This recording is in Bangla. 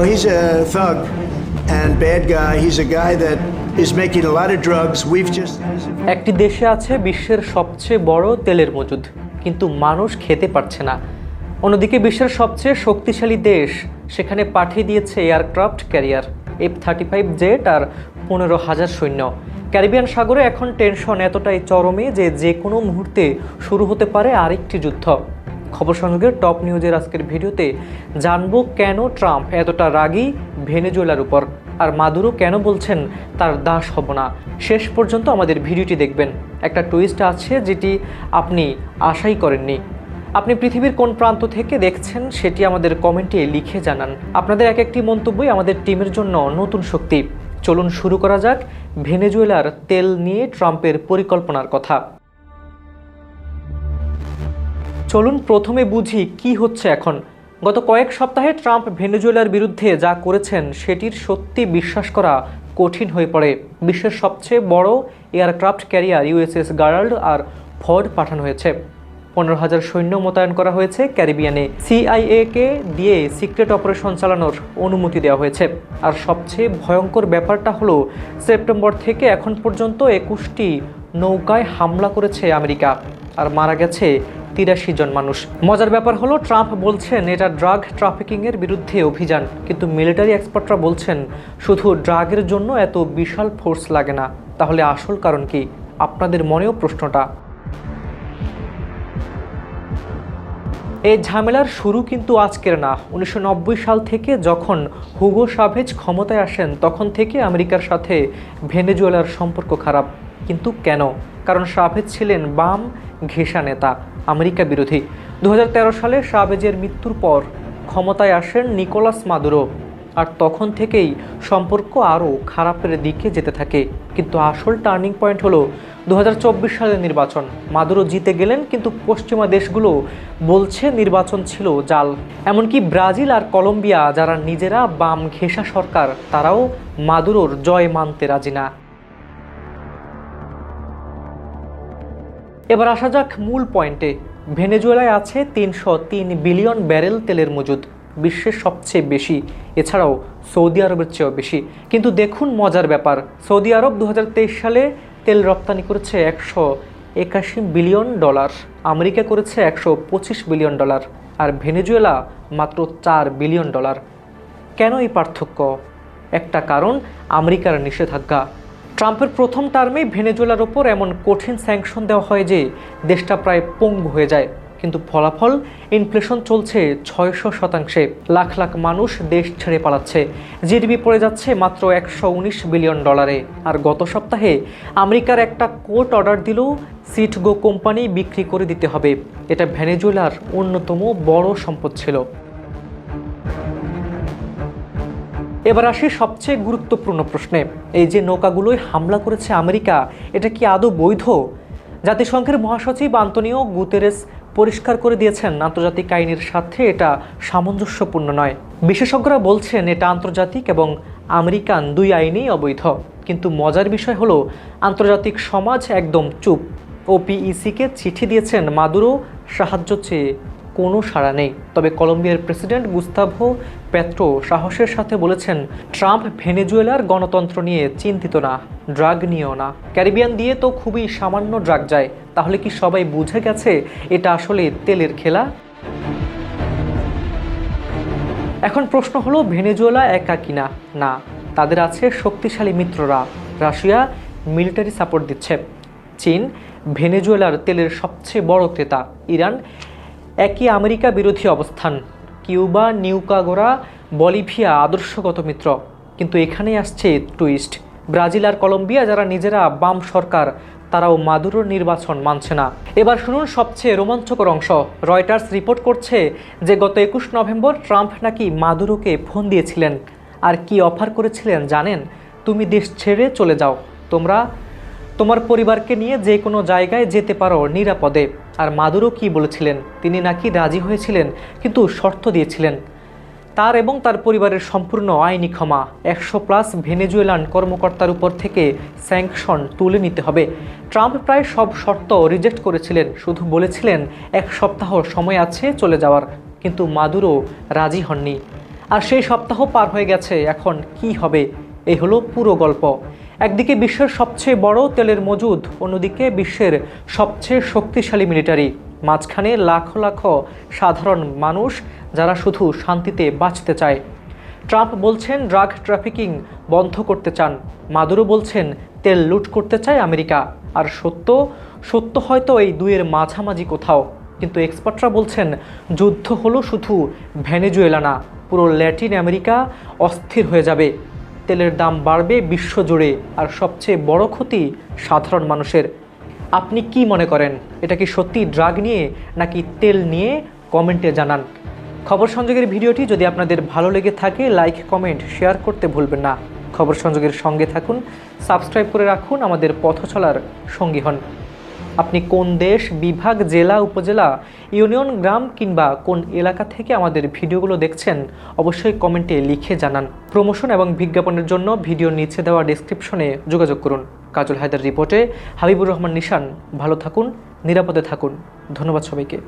Well, he's a thug and bad guy. He's a guy that is making a lot of drugs. We've just. একটি দেশে আছে বিশ্বের সবচেয়ে বড় তেলের মজুদ কিন্তু মানুষ খেতে পারছে না অন্যদিকে বিশ্বের সবচেয়ে শক্তিশালী দেশ সেখানে পাঠিয়ে দিয়েছে aircraft carrier F thirty five jet আর পনেরো হাজার সৈন্য ক্যারিবিয়ান সাগরে এখন টেনশন এতটাই চরমে যে যে কোনো মুহূর্তে শুরু হতে পারে আরেকটি যুদ্ধ খবর সংযোগের টপ নিউজের আজকের ভিডিওতে জানব কেন ট্রাম্প এতটা রাগী ভেনেজুয়েলার উপর। আর মাদুরো কেন বলছেন তার দাস হব না। শেষ পর্যন্ত আমাদের ভিডিওটি দেখবেন। একটা টুইস্ট আছে যেটি আপনি আশাই করেননি। আপনি পৃথিবীর কোন প্রান্ত থেকে দেখছেন সেটি আমাদের কমেন্টে লিখে জানান। আপনাদের এক একটি মন্তব্যই আমাদের টিমের জন্য নতুন শক্তি। চলুন শুরু করা যাক ভেনেজুয়েলার তেল নিয়ে ট্রাম্পের পরিকল্পনার কথা। চলুন প্রথমে বুঝি কি হচ্ছে এখন। গত কয়েক সপ্তাহে ট্রাম্প ভেনেজুয়েলার বিরুদ্ধে যা করেছেন, সেটির সত্যি বিশ্বাস করা কঠিন হয়ে পড়ে। বিশ্বের সবচেয়ে বড় aircraft carrier USS Gerald R Ford পাঠানো হয়েছে। পনেরো হাজার সৈন্য মোতায়েন করা হয়েছে ক্যারিবিয়ানে। সিআইএ কে দিয়ে সিক্রেট অপারেশন চালানোর অনুমতি দেওয়া হয়েছে। আর সবচেয়ে ভয়ঙ্কর ব্যাপারটা হলো, সেপ্টেম্বর থেকে এখন পর্যন্ত একুশটি নৌকায় হামলা করেছে আমেরিকা। আর মারা গেছে তিরাশি জন মানুষ। মজার ব্যাপার হলো, ট্রাম্প বলছেন এটা ড্রাগ ট্রাফিকিংয়ের বিরুদ্ধে অভিযান, কিন্তু মিলিটারি এক্সপার্টরা বলছেন শুধু ড্রাগের জন্য এত বিশাল ফোর্স লাগে না। তাহলে আসল কারণ কি? আপনাদের মনেও প্রশ্নটা? এই ঝামেলার শুরু কিন্তু আজকের না। উনিশশো নব্বই সাল থেকে যখন হুগো সাভেজ ক্ষমতায় আসেন, তখন থেকে আমেরিকার সাথে ভেনেজুয়েলার সম্পর্ক খারাপ। কিন্তু কেন? কারণ সাভেজ ছিলেন বাম ঘেঁষা নেতা। আমেরিকা বিরোধী। দু হাজার তেরো সালে সাভেজের মৃত্যুর পর ক্ষমতায় আসেন নিকোলাস মাদুরো। আর তখন থেকেই সম্পর্ক আরও খারাপের দিকে যেতে থাকে। কিন্তু আসল টার্নিং পয়েন্ট হলো দু হাজার চব্বিশ সালের নির্বাচন। মাদুরো জিতে গেলেন, কিন্তু পশ্চিমা দেশগুলো বলছে নির্বাচন ছিল জাল। এমনকি ব্রাজিল আর কলম্বিয়া, যারা নিজেরা বাম ঘেঁষা সরকার, তারাও মাদুরোর জয় মানতে রাজি না। এবার আসা যাক মূল পয়েন্টে। ভেনেজুয়েলায় আছে তিনশো তিন বিলিয়ন ব্যারেল তেলের মজুদ, বিশ্বের সবচেয়ে বেশি। এছাড়াও সৌদি আরবের চেয়েও বেশি। কিন্তু দেখুন মজার ব্যাপার, সৌদি আরব দু হাজার তেইশ সালে তেল রপ্তানি করেছে একশো একাশি বিলিয়ন ডলার, আমেরিকা করেছে একশো পঁচিশ বিলিয়ন ডলার, আর ভেনেজুয়েলা মাত্র চার বিলিয়ন ডলার। কেন এই পার্থক্য? একটা কারণ, আমেরিকার নিষেধাজ্ঞা। ট্রাম্পের প্রথম টার্মেই ভেনেজুয়েলার ওপর এমন কঠিন স্যাংশন দেওয়া হয় যে দেশটা প্রায় পঙ্গু হয়ে যায়। কিন্তু ফলাফল, ইনফ্লেশন চলছে ছয়শো শতাংশে। লাখ লাখ মানুষ দেশ ছেড়ে পালাচ্ছে। জিডিপি পড়ে যাচ্ছে মাত্র একশো উনিশ বিলিয়ন ডলারে। আর গত সপ্তাহে আমেরিকার একটা কোর্ট অর্ডার দিল সিটগো কোম্পানি বিক্রি করে দিতে হবে। এটা ভেনেজুয়েলার অন্যতম বড় সম্পদ ছিল। এবার আসি সবচেয়ে গুরুত্বপূর্ণ প্রশ্নে। এই যে নৌকাগুলোই হামলা করেছে আমেরিকা, এটা কি আদৌ বৈধ? জাতিসংঘের মহাসচিব আন্তনিও গুতেরেস পরিষ্কার করে দিয়েছেন, আন্তর্জাতিক আইনের সাথে এটা সামঞ্জস্যপূর্ণ নয়। বিশেষজ্ঞরা বলছেন, এটা আন্তর্জাতিক এবং আমেরিকান দুই আইনেই অবৈধ। কিন্তু মজার বিষয় হলো, আন্তর্জাতিক সমাজ একদম চুপ। ওপিইসিকে চিঠি দিয়েছেন মাদুরো সাহায্য চেয়ে। কোনো সাড়া নেই। তবে কলম্বিয়ার প্রেসিডেন্ট গুস্তাভো পেট্রো সাহসের সাথে বলেছেন, ট্রাম্প ভেনেজুয়েলার গণতন্ত্র নিয়ে চিন্তিত না, ড্রাগ নিয়েও না। ক্যারিবিয়ান দিয়ে তো খুবই সামান্য ড্রাগ যায়। তাহলে কি সবাই বুঝে গেছে এটা আসলে তেলের খেলা? এখন প্রশ্ন হলো, ভেনেজুয়েলা একা কিনা? না, তাদের আছে শক্তিশালী মিত্ররা। রাশিয়া মিলিটারি সাপোর্ট দিচ্ছে। চীন ভেনেজুয়েলার তেলের সবচেয়ে বড় ক্রেতা। ইরান একই আমেরিকা বিরোধী অবস্থান। কিউবা, নিউকাগোরা, বলিভিয়া আদর্শগত মিত্র। কিন্তু এখানেই আসছে টুইস্ট ব্রাজিল আর কলম্বিয়া যারা নিজেরা বাম সরকার, তারাও মাদুরোর নির্বাচন মানছে না। এবার শুনুন সবচেয়ে রোমাঞ্চকর অংশ। রয়টার্স রিপোর্ট করছে যে, গত একুশ নভেম্বর ট্রাম্প নাকি মাদুরোকে ফোন দিয়েছিলেন। আর কি অফার করেছিলেন জানেন? তুমি দেশ ছেড়ে চলে যাও। তোমরা তোমার পরিবারকে নিয়ে যে কোনো জায়গায় যেতে পারো নিরাপদে। আর মাদুরো কি বলেছিলেন? তিনি নাকি রাজি হয়েছিলেন, কিন্তু শর্ত দিয়েছিলেন। তার এবং তার পরিবারের সম্পূর্ণ আইনি ক্ষমা, একশো প্লাস ভেনেজুয়েলান কর্মকর্তার উপর থেকে স্যাংশন তুলে নিতে হবে। ট্রাম্প প্রায় সব শর্ত রিজেক্ট করেছিলেন, শুধু বলেছিলেন, এক সপ্তাহ সময় আছে চলে যাওয়ার, কিন্তু মাদুরো রাজি হননি। আর সেই সপ্তাহ পার হয়ে গেছে, এখন কি হবে? এই হলো পুরো গল্প। একদিকে বিশ্বের সবচেয়ে বড় তেলের মজুদ, অন্যদিকে বিশ্বের সবচেয়ে শক্তিশালী মিলিটারি মাঝখানে লাখো লাখো সাধারণ মানুষ যারা শুধু শান্তিতে বাঁচতে চায়। ট্রাম্প বলছেন ড্রাগ ট্রাফিকিং বন্ধ করতে চান। মাদুরো বলছেন, তেল লুট করতে চায় আমেরিকা। আর সত্য সত্য হয়তো এই দুইয়ের মাঝামাঝি কোথাও। কিন্তু এক্সপার্টরা বলছেন, যুদ্ধ হলো শুধু ভেনেজুয়েলা না পুরো ল্যাটিন আমেরিকা অস্থির হয়ে যাবে। তেলের দাম বাড়বে বিশ্বজুড়ে আর সবচেয়ে বড় ক্ষতি সাধারণ মানুষের। আপনি কি মনে করেন? এটা কি সত্যি ড্রাগ নিয়ে নাকি তেল নিয়ে? কমেন্টে জানান। খবর সংযোগের ভিডিওটি যদি আপনাদের ভালো লেগে থাকে, লাইক, কমেন্ট, শেয়ার করতে ভুলবেন না। খবর সংযোগের সঙ্গে থাকুন, সাবস্ক্রাইব করে রাখুন আমাদের পথ চলার সঙ্গী হন। আপনি কোন দেশ, বিভাগ, জেলা, উপজেলা, ইউনিয়ন, গ্রাম কিংবা কোন এলাকা থেকে আমাদের ভিডিওগুলো দেখছেন, অবশ্যই কমেন্টে লিখে জানান। প্রমোশন এবং বিজ্ঞাপনের জন্য ভিডিও নিচে দেওয়া ডিসক্রিপশনে যোগাযোগ করুন। কাজল হায়দার রিপোর্টে হাবিবুর রহমান নিশান। ভালো থাকুন, নিরাপদে থাকুন। ধন্যবাদ সবাইকে।